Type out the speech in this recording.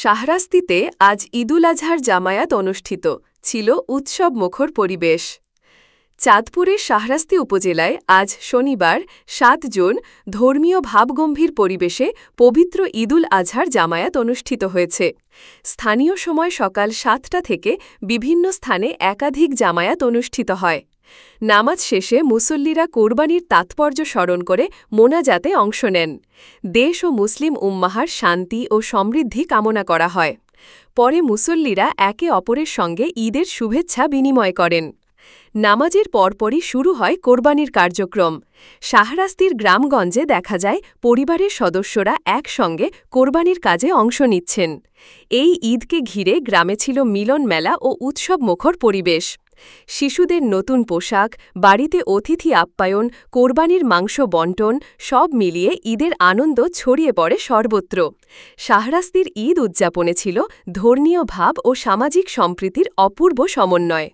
শাহরাস্তিতে আজ ঈদুল আজহার জামায়াত অনুষ্ঠিত ছিল উৎসব মুখর পরিবেশ। চাঁদপুরের শাহরাস্তি উপজেলায় আজ শনিবার সাত জুন ধর্মীয় ভাবগম্ভীর পরিবেশে পবিত্র ঈদুল আজহার জামায়াত অনুষ্ঠিত হয়েছে। স্থানীয় সময় সকাল সাতটা থেকে বিভিন্ন স্থানে একাধিক জামায়াত অনুষ্ঠিত হয়। নামাজ শেষে মুসল্লিরা কোরবানির তাৎপর্য স্মরণ করে মোনাজাতে অংশ নেন। দেশ ও মুসলিম উম্মাহার শান্তি ও সমৃদ্ধি কামনা করা হয়। পরে মুসল্লিরা একে অপরের সঙ্গে ঈদের শুভেচ্ছা বিনিময় করেন। নামাজের পরপরই শুরু হয় কোরবানির কার্যক্রম। শাহরাস্তির গ্রামগঞ্জে দেখা যায়, পরিবারের সদস্যরা একসঙ্গে কোরবানির কাজে অংশ নিচ্ছেন। এই ঈদকে ঘিরে গ্রামে ছিল মিলন মেলা ও উৎসব মুখর পরিবেশ। শিশুদের নতুন পোশাক, বাড়িতে অতিথি আপ্যায়ন, কোরবানির মাংস বন্টন, সব মিলিয়ে ঈদের আনন্দ ছড়িয়ে পড়ে সর্বত্র। শাহরাস্তির ঈদ উদযাপনে ছিল ধর্মীয় ভাব ও সামাজিক সম্প্রীতির অপূর্ব সমন্বয়।